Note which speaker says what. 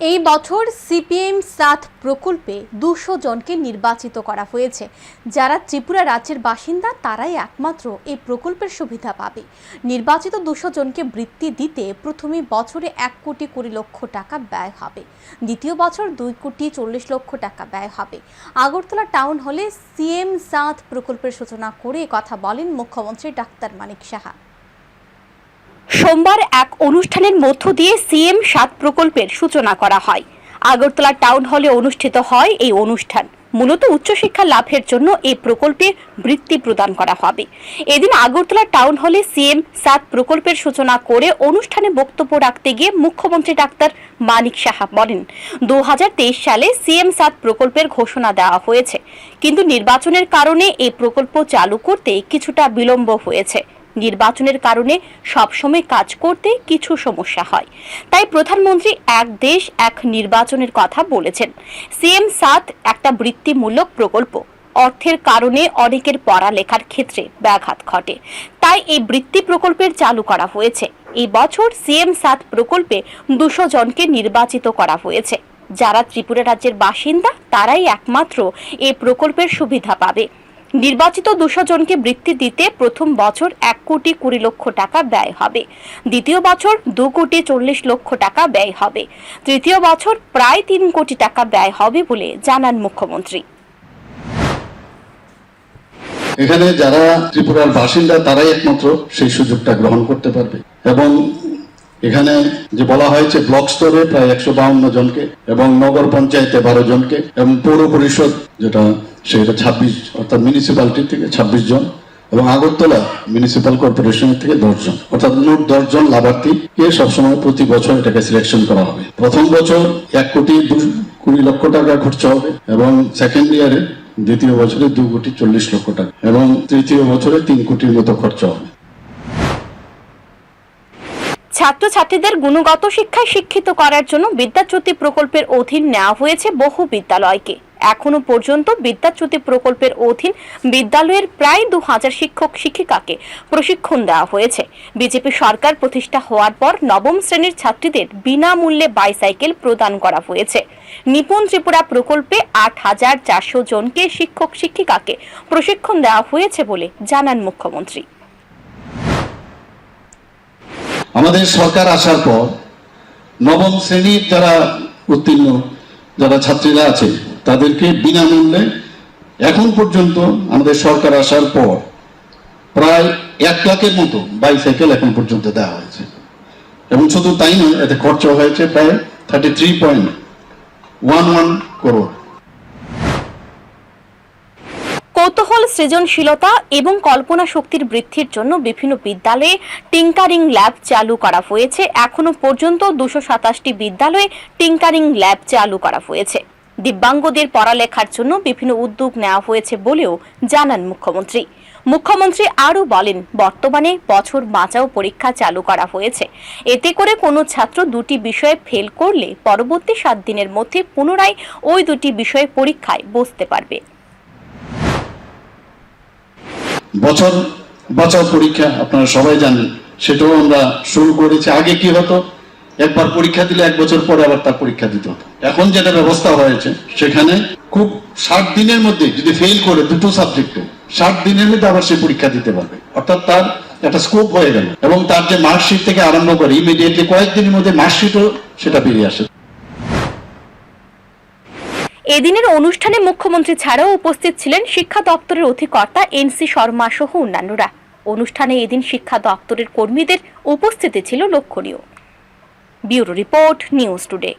Speaker 1: এই বছর সিপিএম সাত প্রকল্পে দুশো জনকে নির্বাচিত করা হয়েছে। যারা ত্রিপুরা রাজ্যের বাসিন্দা, তারাই একমাত্র এই প্রকল্পের সুবিধা পাবে। নির্বাচিত দুশো জনকে বৃত্তি দিতে প্রথমে বছরে এক কোটি কুড়ি লক্ষ টাকা ব্যয় হবে। দ্বিতীয় বছর দুই কোটি চল্লিশ লক্ষ টাকা ব্যয় হবে। আগরতলা টাউন হলে সিএম সাত প্রকল্পের সূচনা করে কথা বলেন মুখ্যমন্ত্রী ডাক্তার মানিক সাহা।
Speaker 2: সোমবার এক অনুষ্ঠানের মধ্য দিয়ে সিএম সাত প্রকল্পের সূচনা করা হয়। আগরতলা টাউন হলে অনুষ্ঠিত হয় এই অনুষ্ঠান। মূলত উচ্চশিক্ষা লাভের জন্য এই প্রকল্পে বৃত্তি প্রদান করা হবে। এদিন আগরতলা টাউন হলে সিএম সাত প্রকল্পের সূচনা করে অনুষ্ঠানে বক্তব্য রাখতে গিয়ে মুখ্যমন্ত্রী ডাক্তার মানিক সাহা বলেন দু হাজার তেইশ সালে সিএম সাত প্রকল্পের ঘোষণা দেওয়া হয়েছে। কিন্তু নির্বাচনের কারণে এই প্রকল্প চালু করতে কিছুটা বিলম্ব হয়েছে। নির্বাচনের কারণে সবসময় কাজ করতে কিছু সমস্যা হয়। তাই প্রধানমন্ত্রী এক দেশ, এক নির্বাচনের কথা বলেছেন। সিএম সাত একটা বৃত্তিমূলক প্রকল্প। অর্থের কারণে অনেকের পড়ালেখার ক্ষেত্রে ব্যাঘাত ঘটে। তাই এই বৃত্তি প্রকল্পের চালু করা হয়েছে। এই বছর সিএম সাত প্রকল্পে দুশো জনকে নির্বাচিত করা হয়েছে। যারা ত্রিপুরা রাজ্যের বাসিন্দা, তারাই একমাত্র এই প্রকল্পের সুবিধা পাবে। নির্বাচিত দুশো জনকে বৃত্তি দিতে প্রথম বছর এক কোটি কুড়ি লক্ষ টাকা ব্যয় হবে। দ্বিতীয় বছর দু কোটি চল্লিশ লক্ষ টাকা ব্যয় হবে। তৃতীয় বছর প্রায় তিন কোটি টাকা ব্যয় হবে বলে জানান মুখ্যমন্ত্রী।
Speaker 3: এখানে যারা ত্রিপুরার বাসিন্দা, তারাই একমাত্র সেই সুযোগটা গ্রহণ করতে পারবে। এবং এখানে যে বলা হয়েছে ব্লক স্তরে প্রায় একশো বাউন্ন জনকে এবং নগর পঞ্চায়েতে বারো জনকে এবং পৌর পরিষদ যেটা, সেটা ছাব্বিশ, অর্থাৎ মিউনিসিপ্যালিটি থেকে ছাব্বিশ জন এবং আগরতলা মিউনিসিপ্যাল কর্পোরেশনের থেকে দশ জন। অর্থাৎ মোট দশ জন লাভার্থীকে সবসময় প্রতি বছর এটাকে সিলেকশন করা হবে। প্রথম বছর এক কোটি কুড়ি লক্ষ টাকা খরচা হবে এবং সেকেন্ড ইয়ারে দ্বিতীয় বছরে দু কোটি চল্লিশ লক্ষ টাকা এবং তৃতীয় বছরে তিন কোটির মতো খরচা হবে।
Speaker 2: ছাত্রছাত্রীদের গুণগত শিক্ষায় শিক্ষিত করার জন্য বিদ্যাচ্যুতি প্রকল্পের অধীন নেওয়া হয়েছে বহু বিদ্যালয়কে। এখনও পর্যন্ত বিদ্যাচ্যুতি প্রকল্পের অধীন বিদ্যালয়ের প্রায় দু হাজার শিক্ষক শিক্ষিকাকে প্রশিক্ষণ দেওয়া হয়েছে। বিজেপি সরকার প্রতিষ্ঠা হওয়ার পর নবম শ্রেণির ছাত্রীদের বিনামূল্যে বাইসাইকেল প্রদান করা হয়েছে। নিপুণ ত্রিপুরা প্রকল্পে আট হাজার চারশো জনকে শিক্ষক শিক্ষিকাকে প্রশিক্ষণ দেওয়া হয়েছে বলে জানান মুখ্যমন্ত্রী।
Speaker 3: আমাদের সরকার আসার পর নবম শ্রেণির যারা উত্তীর্ণ, যারা ছাত্রীরা আছে, তাদেরকে বিনামূল্যে এখন পর্যন্ত আমাদের সরকার আসার পর প্রায় এক লাখের মতো বাইসাইকেল এখন পর্যন্ত দেওয়া হয়েছে। এবং শুধু তাই নয়, এতে খরচ হয়েছে প্রায় thirty three point one one crore
Speaker 2: কৌতূহল, সৃজনশীলতা এবং কল্পনা শক্তির বৃদ্ধির জন্য বিভিন্ন বিদ্যালয়ে টিঙ্কারিং ল্যাব চালু করা হয়েছে। এখনও পর্যন্ত দুশো সাতাশটি বিদ্যালয়ে টিঙ্কারিং ল্যাব চালু করা হয়েছে। দিব্যাঙ্গদের পড়ালেখার জন্য বিভিন্ন উদ্যোগ নেওয়া হয়েছে বলেও জানান মুখ্যমন্ত্রী। মুখ্যমন্ত্রী আরও বলেন, বর্তমানে বছর বাঁচাও পরীক্ষা চালু করা হয়েছে। এতে করে কোনো ছাত্র দুটি বিষয়ে ফেল করলে পরবর্তী সাত দিনের মধ্যে পুনরায় ওই দুটি বিষয়ে পরীক্ষায় বসতে পারবে।
Speaker 3: বছর বাঁচাও পরীক্ষা, আপনারা সবাই জানেন। সেটাও আমরা শুরু করেছি। আগে কি হতো? একবার পরীক্ষা দিলে এক বছর পরে আবার তার পরীক্ষা দিতে হতো। এখন যেটা ব্যবস্থা হয়েছে, সেখানে খুব ষাট দিনের মধ্যে যদি ফেল করে দুটো সাবজেক্টে ষাট দিনের মধ্যে আবার সে পরীক্ষা দিতে পারবে। অর্থাৎ তার একটা স্কোপ হয়ে গেল। এবং তার যে মার্কশিট থেকে আরম্ভ করে ইমিডিয়েটলি কয়েকদিনের মধ্যে মার্কশিটও সেটা বেরিয়ে আসে।
Speaker 2: এদিনের অনুষ্ঠানে মুখ্যমন্ত্রী ছাড়াও উপস্থিত ছিলেন শিক্ষা দপ্তরের অধিকর্তা এনসি শর্মা সহ অন্যান্যরা। অনুষ্ঠানে এদিন শিক্ষা দপ্তরের কর্মীদের উপস্থিতি ছিল লক্ষণীয়। Bureau report news today.